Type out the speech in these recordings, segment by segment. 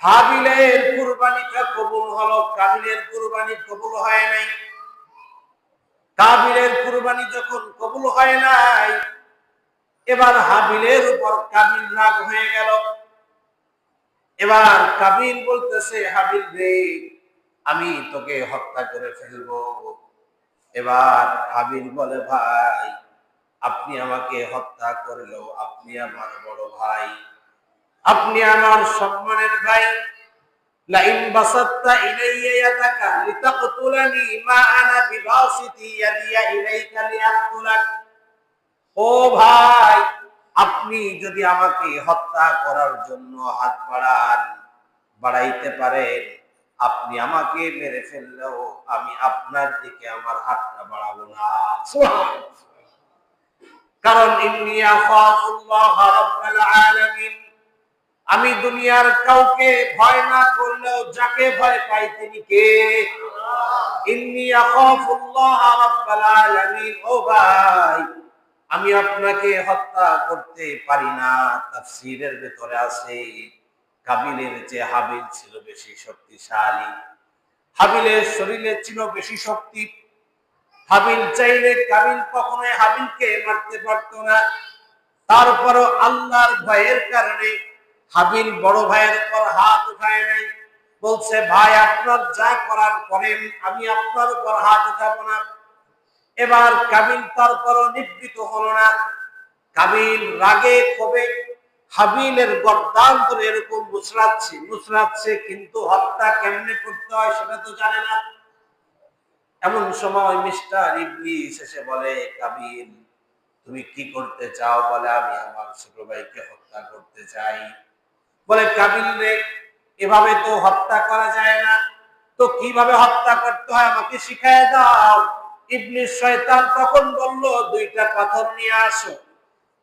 হাবিলের কুরবানিটা কবুল হলো, কাবিলের কুরবানি কবুল হয় নাই। কাবিলের কুরবানি যখন কবুল হয় নাই, এবার হাবিলের উপর কাবিল রাগ হয়ে গেল। এবার কাবিল বলতেছে, হাবিল রে, আমি তোকে হত্যা করে ফেলব। এবার হাবিল বলে, ভাই, আপনি আমাকে হত্যা করলেও আপনি আমার বড় ভাই। আপনি আমার সম্মানের ভাই। লাইন বাসাত্তা ইলাইয়া লিতাকতুলানি মা আনা বিবাসিতি ইয়াদিয়া ইলাইকা লিআকতুলাক ও ভাই, আপনি যদি আমাকে হত্যা করার জন্য হাত বাড়ান, বাড়াইতে পারেন, আপনি আমাকে মেরে ফেললেও আমি আপনার দিকে আমার হাতটা বাড়াবো না। কারণ ইন্নী আলামিন। আমি দুনিয়ার কাউকে ভয় না করলেও যাকে ভয় পাই তিনি কে? আমি আপনাকে হত্যা করতে পারি না। তাফসীরের ভেতরে আছে, কাবিলের যে হাবিল ছিল বেশি শক্তিশালী। হাবিলের শরীরে ছিল বেশি শক্তি। হাবিল চাইলে কাবিল কখনোই হাবিলকে মারতে পারত না। তারপরও আল্লাহর ভয়ের কারণে হাবিল বড় ভাইয়ের উপর হাত উঠায় নাই। বলছে, ভাই, আপনার যা করার করেন, আমি আপনার উপর হাত উঠাবো না। এবার কাবিল তারপরও নিবৃত হলো না। কাবিল রাগে ক্ষোভে হাবিলের গর্দান ধরে এরকম মুসরাচ্ছে মুসরাচ্ছে কিন্তু হত্যা কেমনে করতে হয় সেটা তো জানে না। এমন সময় মিস্টার ইবলিস এসে বলে, কাবিল, তুমি কি করতে চাও? বলে, আমি আমার ছোট ভাইকে হত্যা করতে চাই। বলে কাবিল রে, এভাবে তো হত্যা করা যায় না। তো কীভাবে হত্যা করতে হয় আমাকে শিখায় দাও। ইবলিস শয়তান তখন বলল, দুইটা পাথর নিয়ে আসো।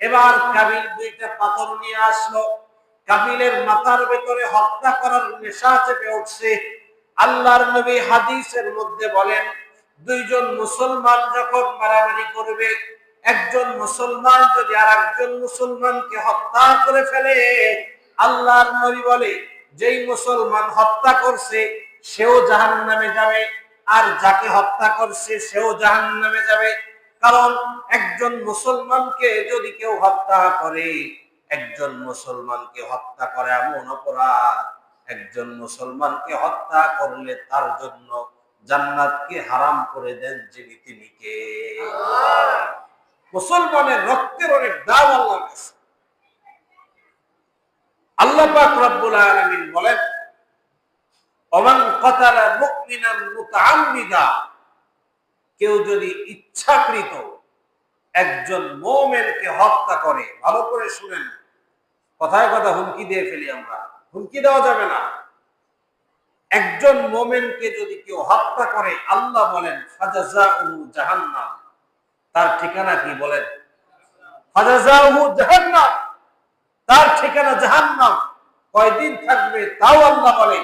এবার কাবিল দুইটা পাথর নিয়ে আসলো। কাবিলের মাথার ভেতরে হত্যা করার নেশা চেপে উঠছে। আল্লাহর নবী হাদিসের মধ্যে বলেন, দুইজন মুসলমান যখন মারামারি করবে, একজন মুসলমান যদি আর একজন মুসলমানকে হত্যা করে ফেলে আল্লাহর নবী বলে যেই মুসলমান হত্যা করছে সেও জাহান নামে যাবে। আর যাকে হত্যা করছে সেও জাহান নামে যাবে। কারণ একজন মুসলমানকে যদি কেউ হত্যা করে একজন মুসলমানকে হত্যা করে এমন অপরাধ। একজন মুসলমানকে হত্যা করলে তার জন্য জান্নাতকে হারাম করে দেন যিনি তিনি কে। মুসলমানের রক্তের অনেক দাম আল্লাহ কাছে। আল্লাহ পাক রব্বুল আলামিন বলেন, ওমান কাতালা মুমিনান মুতাআম্মিদা কেউ যদি ইচ্ছাকৃত একজন মোমেনকে হত্যা করে, ভালো করে শুনেন, কথায় কথা হুমকি দিয়ে ফেলি আমরা, হুমকি দেওয়া যাবে না। একজন মোমেনকে যদি কেউ হত্যা করে, আল্লাহ বলেন জাহান্নাম তার ঠিকানা কি বলেন? জাহান্নাম তার ঠিকানা জাহান্নাম। কয়দিন থাকবে তাও আল্লাহ বলে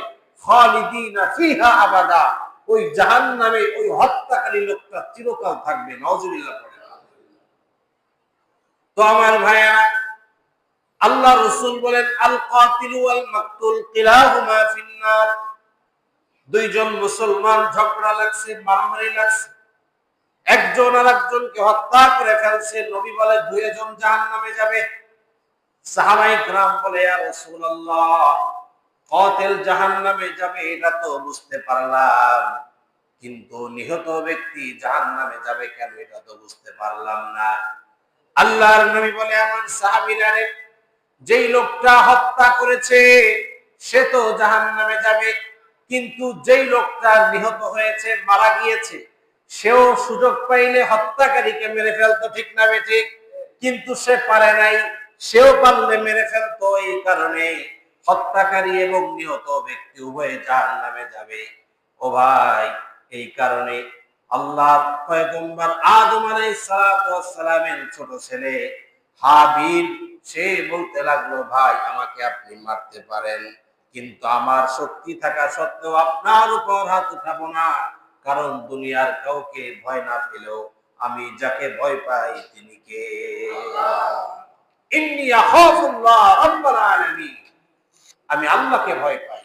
ফিহা আবাদা। ওই জাহান্নামে ওই হত্যাকারী লোকটা চিরকাল থাকবে নওজুবিল্লাহ পড়ে। তো আমার আল্লাহ রসুল বলেন, আল কাতিল ওয়াল মাকতুল কিলাহুমা ফিন্নার। দুইজন মুসলমান ঝগড়া লাগছে, মারামারি লাগছে। একজন আর একজনকে হত্যা করে ফেলছে, নবী বলে দুইজন জাহান্নামে যাবে। যেই লোকটা হত্যা করেছে, সে তো জাহান্নামে যাবে। কিন্তু যেই লোকটা নিহত হয়েছে, মারা গিয়েছে, সেও সুযোগ পাইলে হত্যাকারীকে মেরে ফেলতো, ঠিক না কিন্তু সে পারে নাই। সেও পারলে মেরে ফেলতো এই কারণে হত্যাকারী এবং নিহত ব্যক্তি উভয়ে জাহান নামে যাবে। ও ভাই, এই কারণে আল্লাহ পয়গম্বর আদম আলাইহিস সালামের ছোট ছেলে হাবিল সে বলতে লাগল, ভাই, আমাকে আপনি মারতে পারেন, কিন্তু আমার শক্তি থাকা সত্ত্বেও আপনার উপর হাত উঠাবো না। কারণ দুনিয়ার কাউকে ভয় না পেলেও আমি যাকে ভয় পাই তিনি কে? আমি আল্লাহকে ভয় পাই।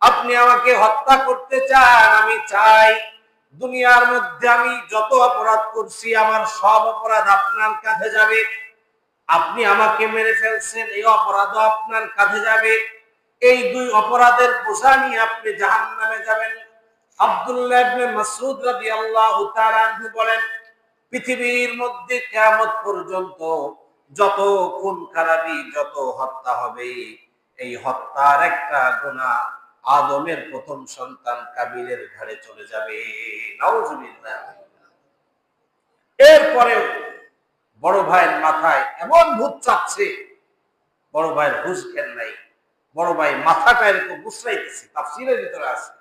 আপনি আমাকে হত্যা করতে চান, আমি চাই দুনিয়ার মধ্যে আমি যত অপরাধ করছি, আমার সব অপরাধ আপনার কাঁধে যাবে। আপনি আমাকে মেরে ফেলছেন, এই অপরাধও আপনার কাঁধে যাবে। এই দুই অপরাধের বোঝা নিয়ে আপনি জাহান্নামে যাবেন। আব্দুল্লাহ বলেন, পৃথিবীর মধ্যে পর্যন্ত যত খুন খারাপি, যত হত্যা হবে, এই হত্যার একটা গুনাহ আদমের প্রথম সন্তান কাবিলের ঘাড়ে চলে যাবে। এরপরেও বড় ভাইয়ের মাথায় এমন ভূত চাচ্ছে বড় ভাইয়ের হুশ জ্ঞান নাই, বড় ভাই মাথাটা এরকম বুসরাইতেছে তাফসিরের ভিতরে আছে।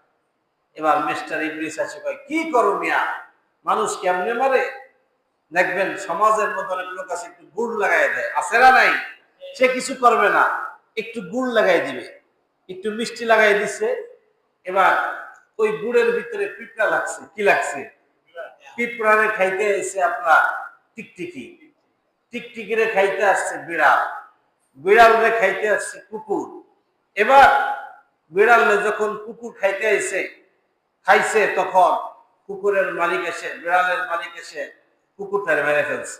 এবার মিস্টার ইংলিশ আছে কয়, কি করো মিয়া? মানুষ কেমনে মারে? দেখবেন সমাজের মতো অনেক লোক আছে, একটু গুড় লাগাই দেয়। আছে না নাই? সে কিছু করবে না। একটু গুড় লাগাই দিবে। একটু মিষ্টি লাগাই দিছে। এবার ওই গুড়ের ভিতরে পিঁপড়া লাগছে। কি লাগছে? পিঁপড়ারে খাইতে এসে আপনার টিকটিকি। টিকটিকিরে খাইতে আসছে বিড়াল। বিড়ালরে খাইতে আসছে কুকুর। এবার বিড়ালে যখন কুকুর খাইতে এসে খাইছে তখন কুকুরের মালিক এসে বিড়ালের মালিক এসে কুকুরটারে মেরে ফেলছে।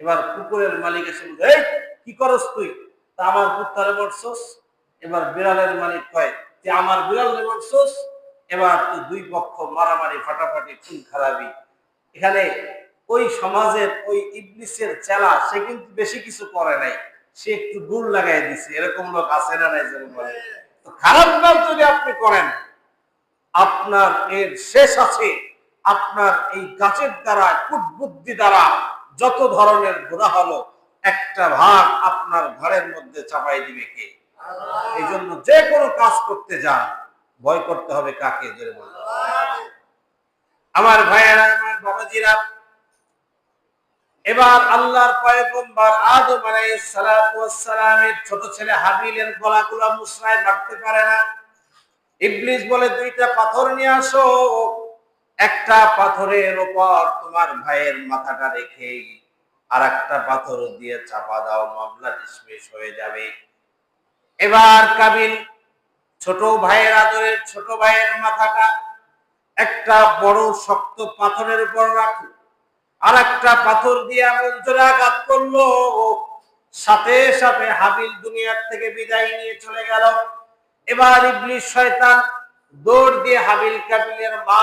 এবার কুকুরের মালিক এসে বলছে, এই কি করস তুই? তা আমার কুত্তারে মরছস? এবার বিড়ালের মালিক কয় যে আমার বিড়ালে মরছস? এবার তো দুই পক্ষ মারামারি ফাটাফাটি খুন খারাপি। এখানে ওই সমাজের ওই ইবলিসের চেলা, সে কিন্তু বেশি কিছু করে নাই। সে একটু গুড় লাগাই দিছে। এরকম লোক আছে না নাই যেরকম খারাপ কাজ যদি আপনি করেন, আপনার এর শেষ আছে। আপনার এই গাছের দ্বারা, কুটবুদ্ধি দ্বারা যত ধরনের গুণা হলো, একটা ভাগ আপনার ঘরের মধ্যে চাপাই দিবে কে? এই জন্য যে কোনো কাজ করতে যান। ভয় করতে হবে কাকে? বলুন। আমার ভাইয়েরা, আমার বাবাজিরা এবার আল্লাহর পয়গম্বর আদম আলাইহিস সালাতু সালামের ছোট ছেলে হাবিলের গলাগুলো মুসরায় মারতে পারে না। ইবলিস বলে, দুইটা পাথর নিয়ে আসো, একটা পাথরের উপর তোমার ভাইয়ের মাথাটা রেখে আর একটা পাথর দিয়ে চাপা দাও, মামলা ডিসমিস হয়ে যাবে। এবার কাবিল ছোট ভাইয়ের আদরের ছোট ভাইয়ের মাথাটা একটা বড় শক্ত পাথরের উপর রাখো আর একটা পাথর দিয়ে এমন জোরে আঘাত করল। সাথে সাথে হাবিল দুনিয়ার থেকে বিদায় নিয়ে চলে গেল। এবার ইবলিস শয়তান দৌড় দিয়ে হাবিল কাবিলের মা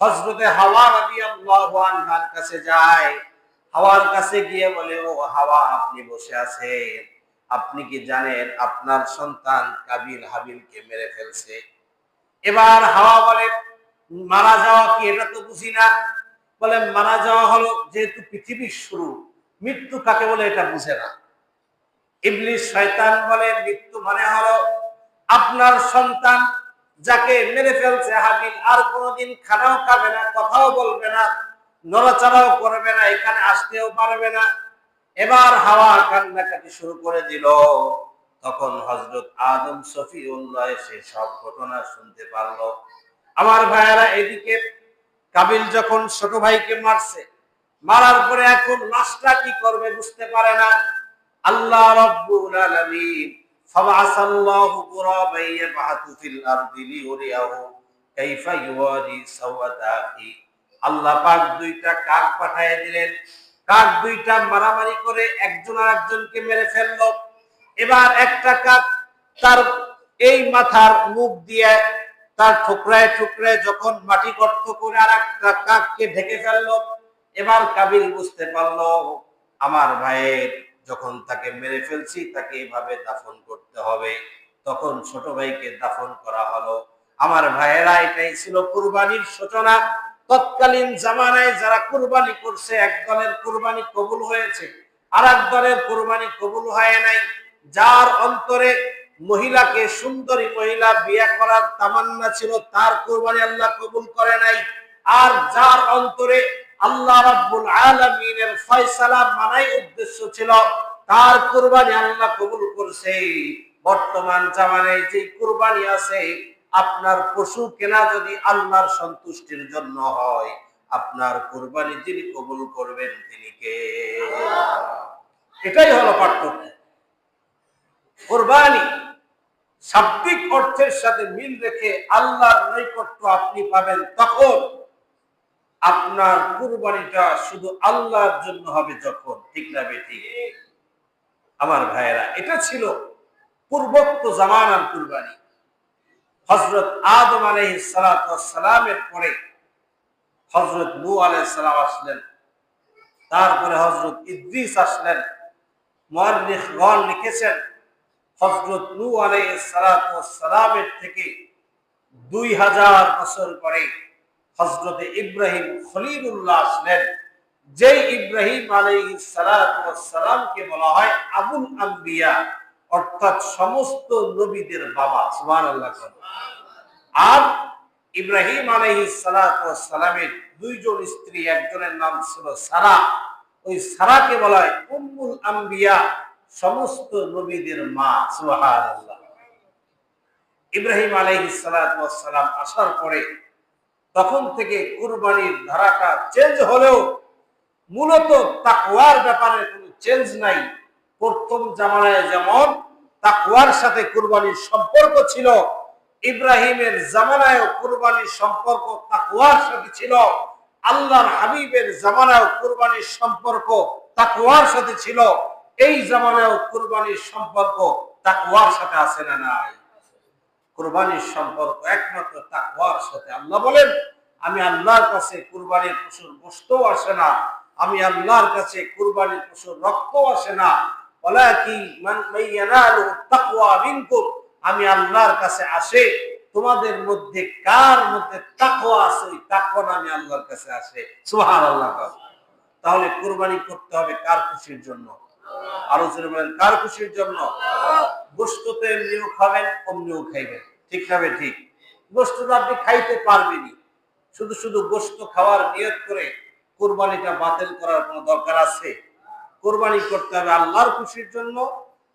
হজরতে হাওয়া রাদিয়াল্লাহু আনহার কাছে যায়। হাওয়ার কাছে গিয়ে বলে, ও হাওয়া, আপনি বসে আছেন। আপনি কি জানেন আপনার সন্তান কাবিল হাবিলকে মেরে ফেলছে? এবার হাওয়া বলে, মারা যাওয়া কি এটা তো বুঝি না। বলে, মারা যাওয়া হলো যেহেতু পৃথিবীর শুরু, মৃত্যু কাকে বলে এটা বুঝে না। ইবলিস শয়তান বলে, মৃত্যু মানে হলো আপনার সন্তান যাকে মেরে ফেলছে হাবিল, আর কোনোদিন খানাও খাবে না, কথাও বলবে না, নড়াচড়াও করবে না, এখানে আসতেও পারবে না। এবার হাওয়া কান্নাকাটি শুরু করে দিল। তখন হজরত আদম সফিউল্লাহ এসে সব ঘটনা শুনতে পারল। আমার ভাইয়েরা, এদিকে কাবিল যখন ছোট ভাইকে মারছে, মারার পরে এখন লাশটা কি করবে বুঝতে পারে না। আল্লাহ রব্বুল আলামিন ফাবাসাল্লাহু গুরাবাইয়া বাহাতু ফিল আরদি লিউরিয়াহু কাইফা ইউয়ারি সাওয়াদাহি। আল্লাহ পাক দুইটা কাক পাঠিয়ে দিলেন। কাক দুইটা মারামারি করে একজন আরেকজনকে মেরে ফেলল। এবার একটা কাক তার এই মাথার মুখ দিয়ে তার ঠুকরায় ঠুকরায় যখন মাটি গর্ত করে আর একটা কাককে ঢেকে ফেলল, এবার কাবিল বুঝতে পারল, আমার ভাইয়ের যখন তাকে মেরে ফেলছি, তাকে এভাবে দাফন করতে হবে। তখন ছোট ভাইকে দাফন করা হলো। আমার ভাইয়েরা, এটাই ছিল কুরবানির সূচনা। তৎকালীন জামানায় যারা কুরবানি করছে, এক দলের কুরবানি কবুল হয়েছে আর এক দলের কুরবানি কবুল হয় নাই। যার অন্তরে মহিলাকে সুন্দরী মহিলা বিয়ে করার তামান্না ছিল, তার কুরবানি আল্লাহ কবুল করে নাই। আর যার অন্তরে আল্লাহ রাব্বুল আলামিনের ফয়সালা মানাই উদ্দেশ্য ছিল, তার কুরবানি আল্লাহ কবুল করছে। বর্তমান জামানায় যে কুরবানি আছে, আপনার পশু কেনা যদি আল্লাহর সন্তুষ্টির জন্য হয়, আপনার কোরবানি যিনি কবুল করবেন তিনি কে? এটাই হলো পার্থক্য। কোরবানি শাব্দিক অর্থের সাথে মিল রেখে আল্লাহর নৈকট্য আপনি পাবেন তখন আপনার কুরবানিটা শুধু আল্লাহর জন্য হবে যখন, ঠিক না বেঠিক আমার ভাইয়েরা, এটা ছিল পূর্বোক্ত জামানার কুরবানি। হজরত আদম আলহ সালামের পরে হজরত নু আলহ সালাম আসলেন। তারপরে হজরত ইদ্রিস আসলেন। মহারিখগণ লিখেছেন। হজরত নু সালামের থেকে দুই হাজার বছর পরে হজরত ইব্রাহিম খলিলুল্লাহ আসলেন। যেই ইব্রাহিম আলহ সালামকে বলা হয় আবুল আম্বিয়া, অর্থাৎ সমস্ত নবীদের বাবা সুমান আল্লাহ আর ইব্রাহিম আলহি সালামের দুইজন স্ত্রী, একজনের নাম ছিল সারা। ওই সারাকে বলা হয় উম্মুল আম্বিয়া সমস্ত নবীদের মা সুহার ইব্রাহিম আলহি সালাম আসার পরে তখন থেকে কুরবানির ধারাটা চেঞ্জ হলেও মূলত তাকওয়ার ব্যাপারে কোনো চেঞ্জ নাই। প্রথম জামানায় যেমন তাকওয়ার সাথে কুরবানির সম্পর্ক ছিল, ইব্রাহিমের জামানায়ও কুরবানির সম্পর্ক তাকওয়ার সাথে ছিল, আল্লাহর হাবিবের জামানায়ও কুরবানির সম্পর্ক তাকওয়ার সাথে ছিল। এই জামানায়ও কুরবানির সম্পর্ক তাকওয়ার সাথে আছে না নাই? কুরবানির সম্পর্ক একমাত্র তাকওয়ার সাথে। আল্লাহ বলেন, আমি আল্লাহর কাছে কুরবানির পশুর গোস্ত আসে না, আমি আল্লাহর কাছে কুরবানির পশুর রক্ত আসে না। আমি আল্লাহর কাছে আসে, তোমাদের মধ্যে কার মধ্যে তাকওয়া আছে, ওই তাকওয়া আমি আল্লাহর কাছে আসে। সুবহানাল্লাহ। তাহলে কুরবানি করতে হবে কার খুশির জন্য? জোরে বলেন, কার খুশির জন্য? গোস্ত তো এমনিও খাবেন, অমনিও খাইবেন। ঠিক খাবে ঠিক? গোস্ত আপনি খাইতে পারবেনই। শুধু শুধু গোস্ত খাওয়ার নিয়ত করে কোরবানিটা বাতিল করার কোনো দরকার আছে? কোরবানি করতে হবে আল্লাহর খুশির জন্য,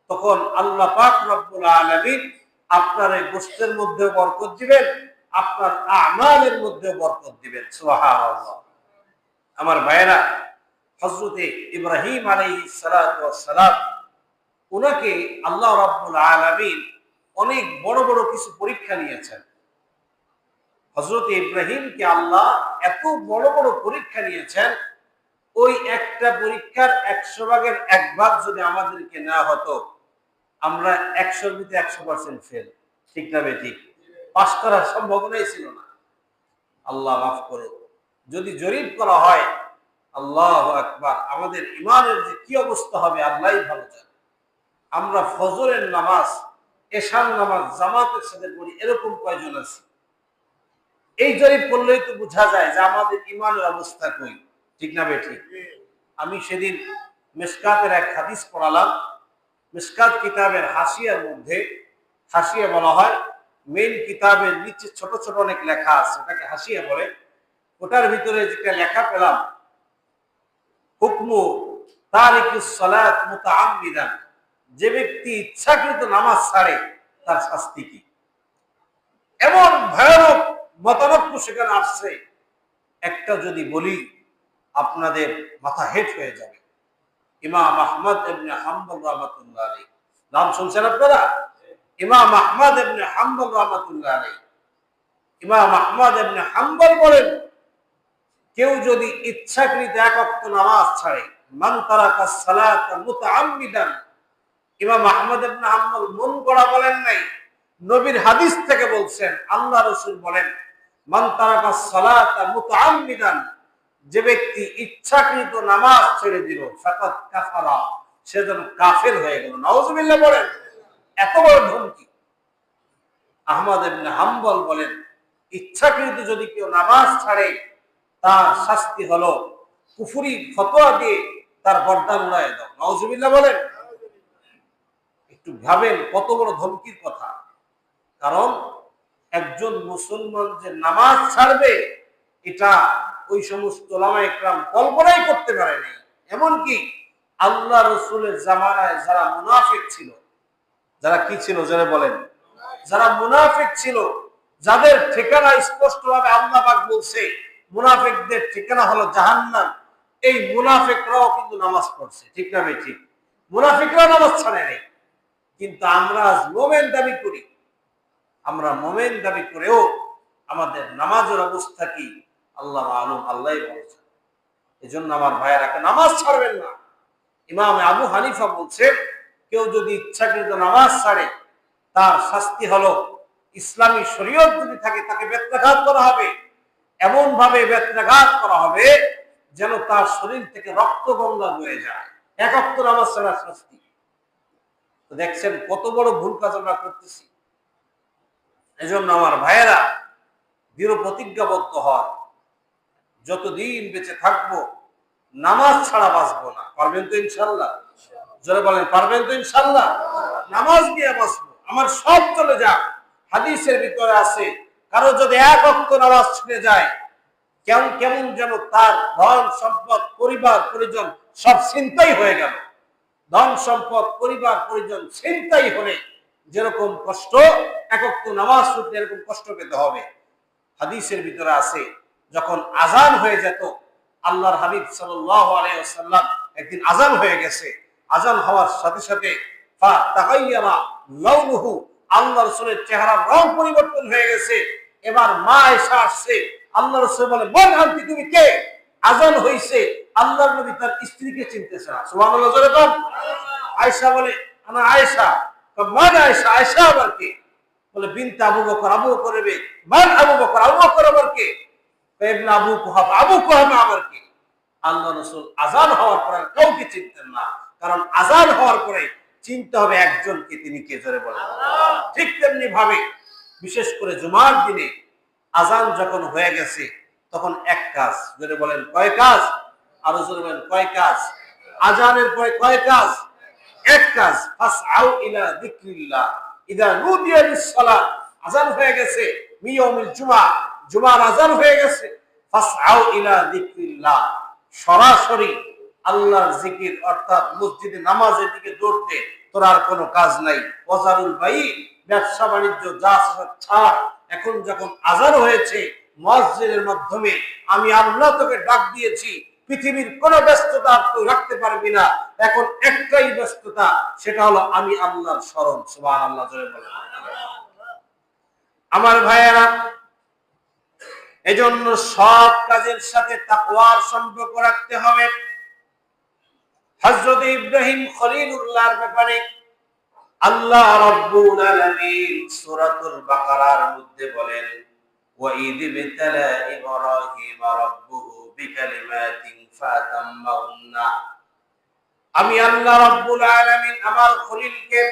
তখন আল্লাহ পাক রব্বুল আলামিন আপনার এই গোস্তের মধ্যে বরকত দিবেন, আপনার আমালের মধ্যে বরকত দিবেন। সুবহানাল্লাহ। আমার ভাইয়েরা হজরতে ইব্রাহিম আলাইহিস সালাম ওনাকে আল্লাহ রাব্বুল আলামিন অনেক বড় বড় কিছু পরীক্ষা নিয়েছেন। হজরত ইব্রাহিমকে আল্লাহ এত বড় বড় পরীক্ষা নিয়েছেন, ওই একটা পরীক্ষার একশো ভাগের এক ভাগ যদি আমাদেরকে নেওয়া হতো, আমরা একশোর ভিতরে একশো পার্সেন্ট ফেল ঠিক না ঠিক? পাশ করার সম্ভাবনাই ছিল না। আল্লাহ মাফ করে। যদি জরিপ করা হয় আল্লাহ একবার আমাদের ইমানের যে কি অবস্থা হবে আল্লাহ ভালো জানে। আমরা ফজরের নামাজ এশান নামাজ, জামাতের সাথে পড়ি, এরকম কয়জন আছে? এই জরিপ করলেই তো বোঝা যায় যে আমাদের ইমানের অবস্থা কই। ঠিক না ঠিক আমি সেদিন মেসকাতের এক হাদিস পড়ালাম। মিসকাত কিতাবের হাসিয়ার মধ্যে, হাসিয়া বলা হয় মেন কিতাবের নিচে ছোট ছোট অনেক লেখা আছে, ওটাকে হাসিয়া বলে। ওটার ভিতরে যেটা লেখা পেলাম হুকমু তারিকুস সালাত মুতাআম্মিদান। যে ব্যক্তি ইচ্ছাকৃত নামাজ ছাড়ে, তার শাস্তি কি? এমন ভয়ানক মতামত সেখানে আসছে। একটা যদি বলি, আপনাদের মাথা হেট হয়ে যাবে। ইমাম আহমদ এমনি হাম্বল রহমতুল্লাহ আলী নাম শুনছেন আপনারা? ইমাম আহমদ এমনি হাম্বল রহমতুল্লাহ আলী ইমাম আহমদ এমনি হাম্বল বলেন কেউ যদি ইচ্ছাকৃত এক অক্ত নামাজ ছাড়ে, মান তারাকা সালাত মুতাআম্মিদান, ইমাম আহমদ ইবনে হাম্বল মন গড়া বলেন নাই, নবীর হাদিস থেকে বলছেন, আল্লাহ রাসূল বলেন, মান তারাকা সালাত মুতাআম্মিদান, যে ব্যক্তি ইচ্ছাকৃত নামাজ ছেড়ে দিল ফাকাত কাফারা, সে যেন কাফের হয়ে গেল। নাউজুবিল্লাহ বলেন, এত বড় ধমকি। আহমদ ইবনে হাম্বল বলেন, ইচ্ছাকৃত যদি কেউ নামাজ ছাড়ে তার শাস্তি হলো কুফুরি ফতোয়া দিয়ে তার গর্দান উড়ায় দাও। নওজুবিল্লাহ বলেন। একটু ভাবেন কত বড় ধমকির কথা। কারণ একজন মুসলমান যে নামাজ ছাড়বে, এটা ওই সমস্ত একরাম কল্পনাই করতে পারেনি। এমনকি আল্লাহ রসুলের জামানায় যারা মুনাফিক ছিল, যারা কি ছিল যারা বলেন? যারা মুনাফিক ছিল, যাদের ঠিকানা স্পষ্টভাবে আল্লাহ বলছে মুনাফিকদের ঠিকানা হলো জাহান্নাম। এই মুনাফেকরাও কিন্তু নামাজ পড়ছে, ঠিক না ঠিক। মুনাফিকরাও নামাজ ছাড়ে নেই। কিন্তু আমরা আজ মোমেন দাবি করি। আমরা মোমেন দাবি করেও আমাদের নামাজের অবস্থা কি? আল্লাহ আলম আল্লাহ বলছেন। এই জন্য আমার ভাইয়েরা নামাজ ছাড়বেন না? ইমাম আবু হানিফা বলছেন কেউ যদি ইচ্ছাকৃত নামাজ ছাড়ে, তার শাস্তি হলো ইসলামী শরীয়ত যদি থাকে, তাকে বেত্রাঘাত করা হবে। এমন ভাবে বেত্রাঘাত করা হবে যেন তার শরীর থেকে রক্ত গঙ্গা বয়ে যায়। একাত্তর আমার ছাড়ার শাস্তি। দেখছেন কত বড় ভুল কাজ আমরা করতেছি। এজন্য আমার ভাইয়েরা, দৃঢ় প্রতিজ্ঞাবদ্ধ হয় যতদিন বেঁচে থাকব, নামাজ ছাড়া বাঁচবো না। পারবেন তো ইনশাল্লাহ? জোরে বলেন, পারবেন তো ইনশাল্লাহ? নামাজ দিয়ে বাঁচবো। আমার সব চলে যাক। হাদিসের ভিতরে আছে কারও যদি এক অক্ত নামাজ ছুটে যায়, কেমন কেমন যেন তার ধন সম্পদ, পরিবার, পরিজন সব চিন্তাই হয়ে গেল। ধন সম্পদ, পরিবার, পরিজন চিন্তাই হলে যেরকম কষ্ট একক নামাজ ছুটতে এরকম কষ্ট পেতে হবে। হাদিসের ভিতরে আছে, যখন আজান হয়ে যেত, আল্লাহর হাবিব সাল্লাম একদিন আজান হয়ে গেছে। আজান হওয়ার সাথে সাথে আল্লাহ রসুলের চেহারার রং পরিবর্তন হয়ে গেছে। এবার মা এসে আসছে। আল্লাহ রসুল বলে বোন তুমি কে? আজান হইছে। আল্লাহ নবী তার স্ত্রীকে চিনতেছে না। আয়সা বলে, আমার আয়সা মান আয়সা আয়সা আবার কে? বলে, বিনতে আবু বকর, আবু করবে মান আবু বকর আবু বকর আবার কে? আবু কুহাব, আবু আবার কে? আল্লাহ রসুল আজান হওয়ার পরে কাউকে চিনতেন না। কারণ আজান হওয়ার পরে চিনতে হবে একজনকে তিনি কে জোরে বলেন। ঠিক তেমনি ভাবে, বিশেষ করে জুমার দিনে আজান যখন হয়ে গেছে, তখন এক কাজ, জোরে বলেন কয় কাজ? আরও জোরে বলেন কয় কাজ? আজানের পরে কয় কাজ? এক কাজ, ফাসআউ ইলা যিকরিল্লাহ। ইদা নুদিয়া লিস-সালাত। আজান হয়ে গেছে মিয়াউমিল জুমা। জুমার আজান হয়ে গেছে, ফাসআউ ইলা যিকরিল্লাহ। সরাসরি আল্লাহর জিকির, অর্থাৎ মসজিদে নামাজের দিকে দৌড়তে তোর আর কোনো কাজ নাই। ওয়াজারুল বাই ব্যবসা বাণিজ্য, যা ছাড়। এখন যখন আজান হয়েছে, মসজিদের মাধ্যমে আমি আল্লাহ তোকে ডাক দিয়েছি, পৃথিবীর কোন ব্যস্ততা তুই রাখতে পারবি না। এখন একটাই ব্যস্ততা, সেটা হলো আমি আল্লাহর স্মরণ। সুবাহ আল্লাহ আমার ভাইয়েরা, এজন্য সব কাজের সাথে তাকওয়ার সম্পর্ক রাখতে হবে। হযরত ইব্রাহিম খলিলুল্লাহর ব্যাপারে আল্লাহ রাব্বুল আলামিন সূরাতুল বাকারার মধ্যে বলেন وَإِذِ ابْتَلَى إِبْرَاهِيمَ رَبُّهُ بِكَلِمَاتٍ فَأَتَمَّهُنَّ আমি আল্লাহ রাব্বুল আলামিন আমার খলিলকে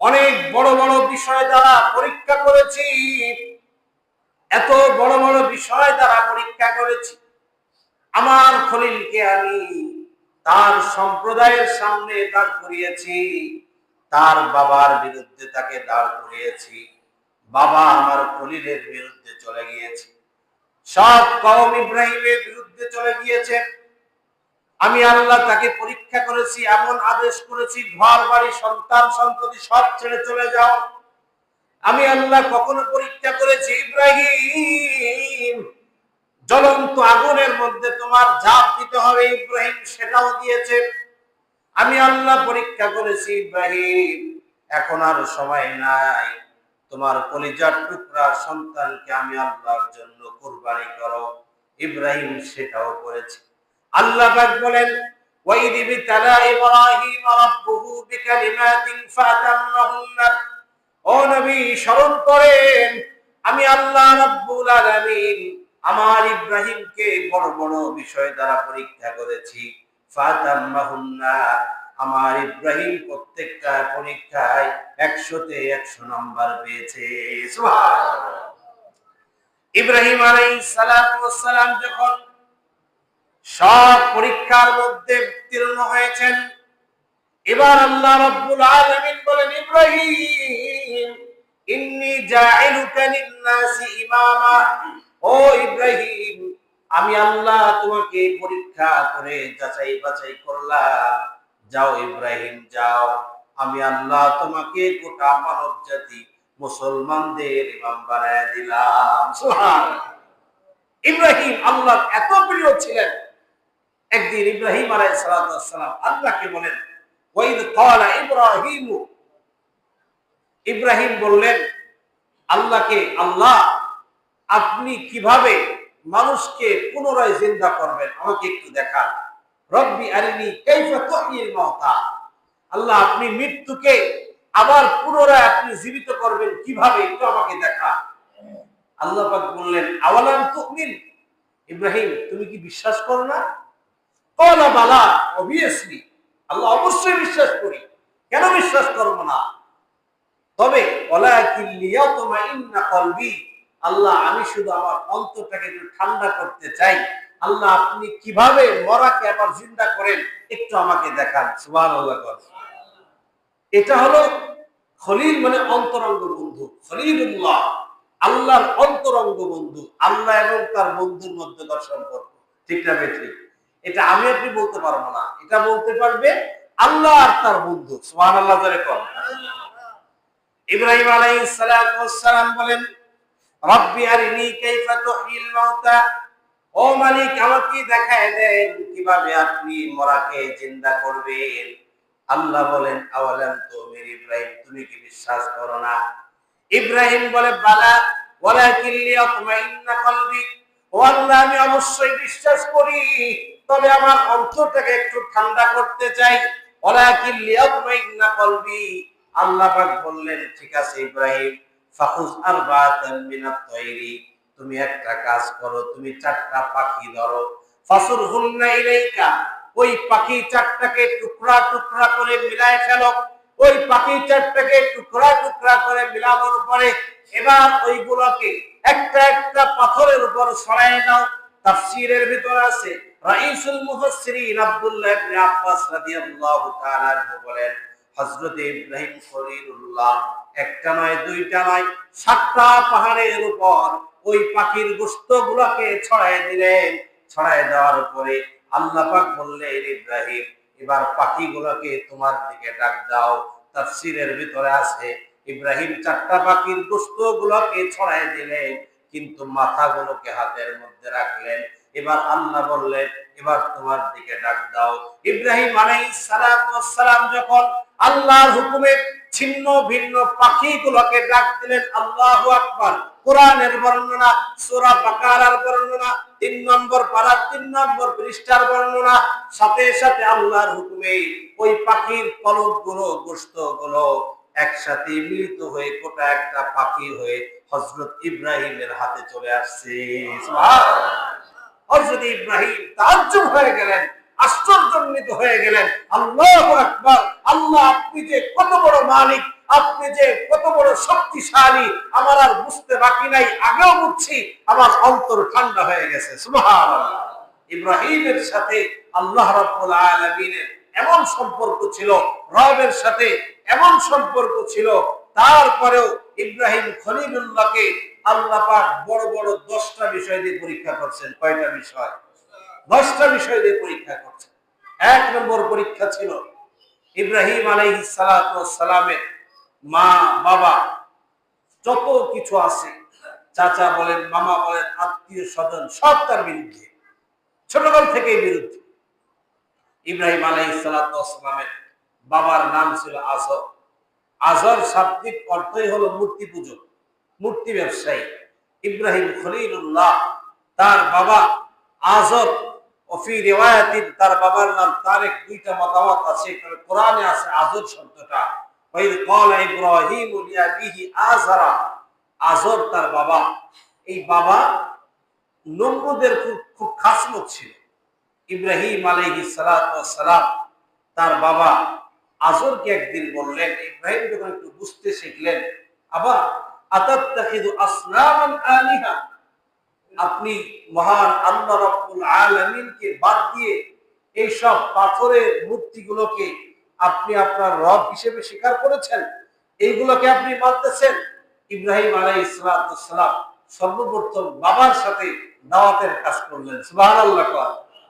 অনেক বড় বড় বিষয় দ্বারা পরীক্ষা করেছি এত বড় বড় বিষয় দ্বারা পরীক্ষা করেছি আমার খলিলকে আমি তার সম্প্রদায়ের সামনে দাঁড় করিয়েছি, তার বাবার বিরুদ্ধে তাকে দাঁড় করিয়েছি, বাবা আমার খলিলের বিরুদ্ধে চলে গিয়েছে। সব কওম ইব্রাহিমের বিরুদ্ধে চলে গিয়েছে। আমি আল্লাহ তাকে পরীক্ষা করেছি, এমন আদেশ করেছি, ঘর, বাড়ি, সন্তান, সন্ততি সব ছেড়ে চলে যাও। আমি আল্লাহ কখনো পরীক্ষা করেছি, ইব্রাহিম জ্বলন্ত আগুনের মধ্যে তোমার ঝাঁপ দিতে হবে ইব্রাহিম সেটাও দিয়েছে আমি আল্লাহ পরীক্ষা করেছি ইব্রাহিম এখন আর সময় নাই তোমার কলিজার টুকরা সন্তানকে আমি আল্লাহর জন্য কুরবানি করো ইব্রাহিম সেটাও করেছে আল্লাহ পাক বলেন وَإِذِ ابْتَلَى إِبْرَاهِيمَ رَبُّهُ بِكَلِمَاتٍ فَأَتَمَّهُنَّ ও নবী স্মরণ করেন আমি আল্লাহ রাব্বুল আলামিন আমার ইব্রাহিমকে বড় বড় বিষয় দ্বারা পরীক্ষা করেছি। আমার ইব্রাহিম প্রত্যেকটা পরীক্ষায় একশোতে একশো নম্বর পেয়েছে। ইব্রাহিম আলাইহিস সালাম যখন সব পরীক্ষার মধ্যে উত্তীর্ণ হয়েছেন, এবার আল্লাহ রাব্বুল আলামিন বলেন, ইব্রাহিম, ইন্নী জাইলুকা ইমামা। ও ইব্রাহিম, আমি আল্লাহ তোমাকে পরীক্ষা করে যাচাই বাছাই করলাম। যাও ইব্রাহিম, যাও। আমি আল্লাহ তোমাকে গোটা মানব জাতি মুসলমানদের ইমাম বানায় দিলাম। ইব্রাহিম আল্লাহ এত প্রিয় ছিলেন। একদিন ইব্রাহিম আলাইহিস সালাম আল্লাহকে বলেন ইব্রাহিম? ইব্রাহিম বললেন, আল্লাহকে, আল্লাহ আপনি কীভাবে মানুষকে পুনরায় জিন্দা করবেন? আমাকে একটু দেখান। রব্বি আরিনি কাইফা তুহিল মাউতা। আল্লাহ, আপনি মৃত্যুকে আবার পুনরায় আপনি জীবিত করবেন কীভাবে? একটু আমাকে দেখা আল্লাহ পাক বললেন, আওয়ালাম তুমিন? ইব্রাহিম, তুমি কি বিশ্বাস করো না? কলা বালা, অবভিয়াসলি। আল্লাহ অবশ্যই বিশ্বাস করি। কেন বিশ্বাস করব না? তবে কলবি। আল্লাহ, আমি শুধু আমার অন্তরটাকে একটু ঠান্ডা করতে চাই। আল্লাহ, আপনি কীভাবে মরাকে আবার জিন্দা করেন, একটু আমাকে দেখান। সুবাহ এটা হলো খলিল মানে অন্তরঙ্গ বন্ধু। খলিলুল্লাহ, আল্লাহর অন্তরঙ্গ বন্ধু। আল্লাহ এবং তার বন্ধুর মধ্যকার সম্পর্ক। ঠিক না ঠিক এটা আমি আপনি বলতে পারব না। এটা বলতে পারবে আল্লাহ আর তার বন্ধু। সুবহান আল্লাহ ইব্রাহিম আলাইহিস সালাম বলেন রব্বি আরিনি কাইফা তুহিল মাউতা। ও মালিক, আমাকে দেখায় দেন কীভাবে আপনি মরাকে জিন্দা করবেন। আল্লাহ বলেন, আওয়ালাম ইব্রাহিম, তুমি কি বিশ্বাস করো না? ইব্রাহিম বলে, বালা কলবি। ও আল্লাহ, আমি অবশ্যই বিশ্বাস করি, তবে আমার অন্তরটাকে একটু ঠান্ডা করতে চাই। ওয়ালাকিন লিয়াতমাইন্না কলবি। আল্লাহ পাক বললেন, ঠিক আছে ইব্রাহিম ফাখুজ আরবাতান তায়রি তুমি একটা কাজ করো, তুমি চারটা পাখি ধরো। ফাসুর হুন্না ইলাইকা, ওই পাখি চারটাকে টুকরা টুকরা করে মিলায় ফেলো। ওই পাখি চারটাকে টুকরা টুকরা করে মিলানোর পরে এবার ওইগুলোকে একটা একটা পাথরের উপর ছড়ায় দাও তাফসীরের ভিতর আছে, রাইসুল মুফাসসিরিন আব্দুল্লাহ ইবনে আব্বাস রাদিয়াল্লাহু তাআলা বলেন হযরত ইব্রাহিম খলিলুল্লাহ, একটা নয়, দুইটা নয়, সাতটা পাহাড়ের উপর ওই পাখির গোস্ত গুলাকে ছড়াই দিলেন। ছড়াই দেওয়ার পরে আল্লাহ পাক বললেন, ইব্রাহিম, এবার পাখিগুলোকে তোমার দিকে ডাক দাও। তাফসীরের ভিতরে আছে, ইব্রাহিম চারটা পাখির গোস্ত গুলোকে ছড়াই দিলেন, কিন্তু মাথাগুলোকে হাতের মধ্যে রাখলেন। এবার আল্লাহ বললেন, এবার তোমার দিকে ডাক দাও। ইব্রাহিম সালাম যখন আল্লাহর হুকুমে ছিন্ন ভিন্ন পাখিগুলোকে ডাক দিলেন, আল্লাহু আকবার! কোরআনের বর্ণনা, সূরা বাকারার বর্ণনা, তিন নম্বর পারার তিন নম্বর পৃষ্ঠার বর্ণনা, সাথে সাথে আল্লাহর হুকুমে ওই পাখির পলকগুলো গোস্তগুলো একসাথে মিলিত হয়ে গোটা একটা পাখি হয়ে হজরত ইব্রাহিমের হাতে চলে আসছে। হজরত ইব্রাহিম তাজ্জব হয়ে গেলেন আশ্চর্যান্বিত হয়ে গেলেন। আল্লাহ আকবার, আল্লাহ আপনি যে কত বড় মালিক, আপনি যে কত বড় শক্তিশালী, আমার আর বুঝতে বাকি নাই, আগেও বুঝছি, আমার অন্তর ঠান্ডা হয়ে গেছে ইব্রাহিমের সাথে আল্লাহ রাব্বুল আলামিনের এমন সম্পর্ক ছিল, রবের সাথে এমন সম্পর্ক ছিল, তারপরেও ইব্রাহিম খলিলুল্লাহকে আল্লাহ পাক বড় বড় দশটা বিষয় দিয়ে পরীক্ষা করছেন। কয়টা বিষয়? দশটা বিষয় দিয়ে পরীক্ষা করছেন। এক নম্বর পরীক্ষা ছিল ইব্রাহিম আলাইহিস সালামের মা, বাবা, যত কিছু আছে, চাচা বলেন, মামা বলেন, আত্মীয় স্বজন, সব তার বিরুদ্ধে। ছোটকাল থেকেই বিরুদ্ধে। ইব্রাহিম আলাইসালামের বাবার নাম ছিল আজর আজর শাব্দিক অর্থই হলো মূর্তি পুজো মূর্তি ব্যবসায়ী ইব্রাহিম খলিলুল্লাহ, তার বাবা আজব। অফি রেওয়ায়াতিন তার বাবার নাম তারেক, দুইটা মতামত আছে কোরআনে আছে আজর শব্দটা। ইব্রাহিম আযরা আজর তার বাবা। এই বাবা নমরুদের খুব খুব খাস লোক ছিল। ইব্রাহিম আলাইহিস সালাম তার বাবা আজরকে একদিন বললেন, ইব্রাহিম যখন একটু বুঝতে শিখলেন আবা আতাত্তাখিদু আসনামান আলিহা আপনি মহান আল্লাহ রব্বুল আলমিনকে বাদ দিয়ে এইসব পাথরের মূর্তিগুলোকে আপনি আপনার রব হিসেবে স্বীকার করেছেন? এইগুলোকে আপনি মানতেছেন? ইব্রাহিম আলাই ইসলাম সর্বপ্রথম বাবার সাথে দাওয়াতের কাজ করলেন। সুবাহ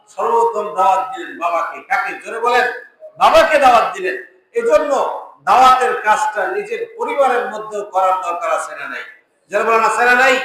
সর্বপ্রথম দাওয়াত দিলেন বাবাকে। কাকে? জোরে বলেন। বাবাকে দাওয়াত দিলেন। এজন্য দাওয়াতের কাজটা নিজের পরিবারের মধ্যেও করার দরকার আছে না নাই? যারা বলেন, আছে না নাই?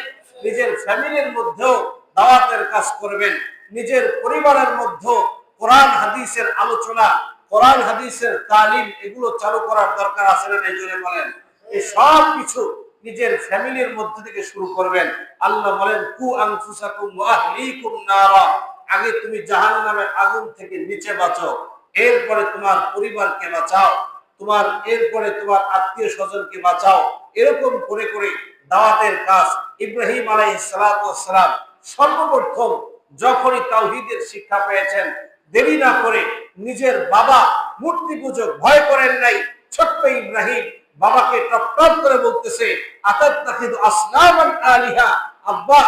নিজের ফ্যামিলির মধ্যেও দাওয়াতের কাজ করবেন। নিজের পরিবারের মধ্যেও কোরআন, হাদিসের আলোচনা, কোরআন, হাদিসের তালিম, এগুলো চালু করার দরকার আছে না নাই? জোরে বলেন। এই সব কিছু নিজের ফ্যামিলির মধ্যে থেকে শুরু করবেন। আল্লাহ বলেন, কু আনফুসাকুম ওয়া আহলিকুম নারা। আগে তুমি জাহান্নামের আগুন থেকে নিচে বাঁচো। এরপরে তোমার পরিবারকে বাঁচাও। তোমার এরপরে তোমার আত্মীয় স্বজনকে বাঁচাও। এরকম করে করে দাওয়াতের কাজ ইব্রাহিম আলাইসালাম সর্বপ্রথম যখনই তাওহিদের শিক্ষা পেয়েছেন, দেরি না করে নিজের বাবা মূর্তি পূজক ভয় করেন নাই। ছোট্ট ইব্রাহিম বাবাকে টপটপ করে বলতেছে আলিহা? আব্বা,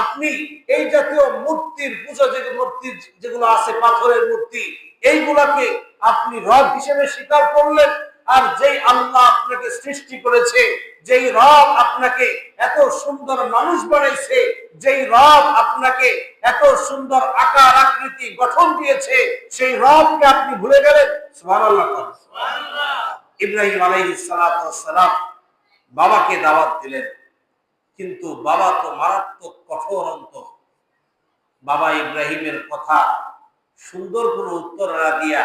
আপনি এই জাতীয় মূর্তির পূজা যে মূর্তি, যেগুলো আছে পাথরের মূর্তি এইগুলাকে আপনি রব হিসেবে স্বীকার করলেন, আর যেই আল্লাহ আপনাকে সৃষ্টি করেছে, যেই রব আপনাকে এত সুন্দর মানুষ বানাইছে, যেই রব আপনাকে এত সুন্দর আকার আকৃতি গঠন দিয়েছে, সেই রবকে আপনি ভুলে গেলেন? ইব্রাহিম আলাইহিস সালাম বাবাকে দাওয়াত দিলেন, কিন্তু বাবা তো মারাত্মক কঠোর অন্ত বাবা ইব্রাহিমের কথা সুন্দর কোন উত্তর না দিয়া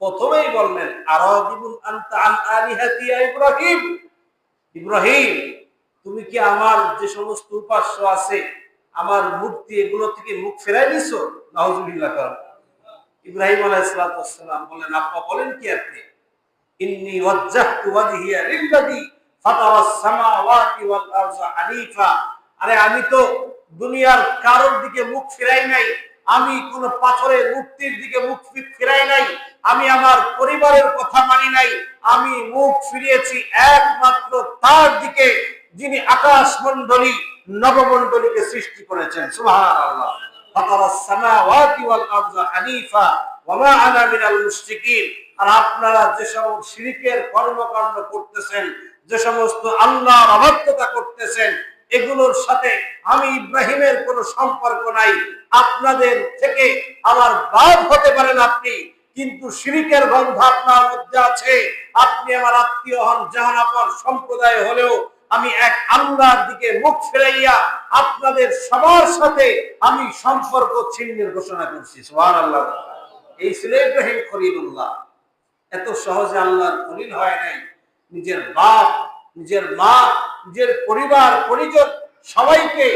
প্রথমেই বললেন ইব্রাহিম? ইব্রাহিম, তুমি কি আমার যে সমস্ত উপাস্য আছে, আমার মূর্তি এগুলো থেকে মুখ ফেরাই নাউজুবিল্লাহ কর ইব্রাহিম আলাইহিস সালাম বলেন আপা বলেন কি আপনি? ইন্নী ওয়াজ্জাহতু ওয়াজহিয়া লিল্লাযী ফাতারাস সামাওয়াতি ওয়াল হানিফা। আরে আমি তো দুনিয়ার কারোর দিকে মুখ ফেরাই নাই আমি কোন পাথরের মূর্তির দিকে মুখ ফিরাই নাই। আমি আমার পরিবারের কথা মানি নাই। আমি মুখ ফিরিয়েছি একমাত্র তার দিকে, যিনি আকাশ মন্ডলী নবমন্ডলীকে সৃষ্টি করেছেন। মুশরিকিন। আর আপনারা যে সব শিরিকের কর্মকাণ্ড করতেছেন, যে সমস্ত আল্লাহর অবাধ্যতা করতেছেন এগুলোর সাথে আমি ইব্রাহিমের কোনো সম্পর্ক নাই। আপনাদের থেকে আমার বাদ হতে পারেন আপনি, কিন্তু শিরিকের গন্ধ আপনার মধ্যে আছে। আপনি আমার আত্মীয় হন, জাহানাপর সম্প্রদায় হলেও আমি এক আল্লাহর দিকে মুখ ফেরাইয়া আপনাদের সবার সাথে আমি সম্পর্ক ছিন্নের ঘোষণা করছি। সোহান আল্লাহ এই ছিল ইব্রাহিম খলিলুল্লাহ। এত সহজে আল্লাহর খলিল হয় নাই। নিজের বাপ, নিজের মা নিজের পরিবার, পরিজন সবাইকে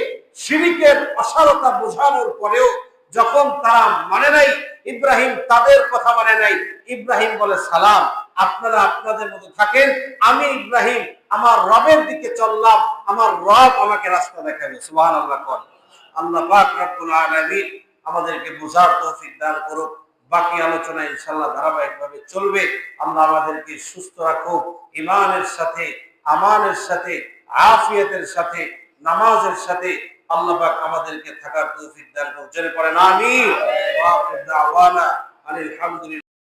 শিরিকের অসারতা বোঝানোর পরেও যখন তারা মানে নাই, ইব্রাহিম তাদের কথা মানে নাই, ইব্রাহিম বলে, সালাম, আপনারা আপনাদের মতো থাকেন, আমি ইব্রাহিম, আমার রবের দিকে চললাম, আমার রব আমাকে রাস্তা দেখাবে। সুবহান আল্লাহ কর আল্লাহ আমাদেরকে বোঝার তৌফিক দান করুক। বাকি আলোচনা ইনশাল্লাহ ধারাবাহিকভাবে চলবে। আল্লাহ আমাদেরকে সুস্থ রাখুক ইমানের সাথে আমানের সাথে আফিয়তের সাথে, নামাজের সাথে আল্লাহ পাক আমাদেরকে থাকার তৌফিক দান করুন। জেনে পড়েন, আমিন। ওয়া আখির দাওয়ানা আলহামদুলিল্লাহ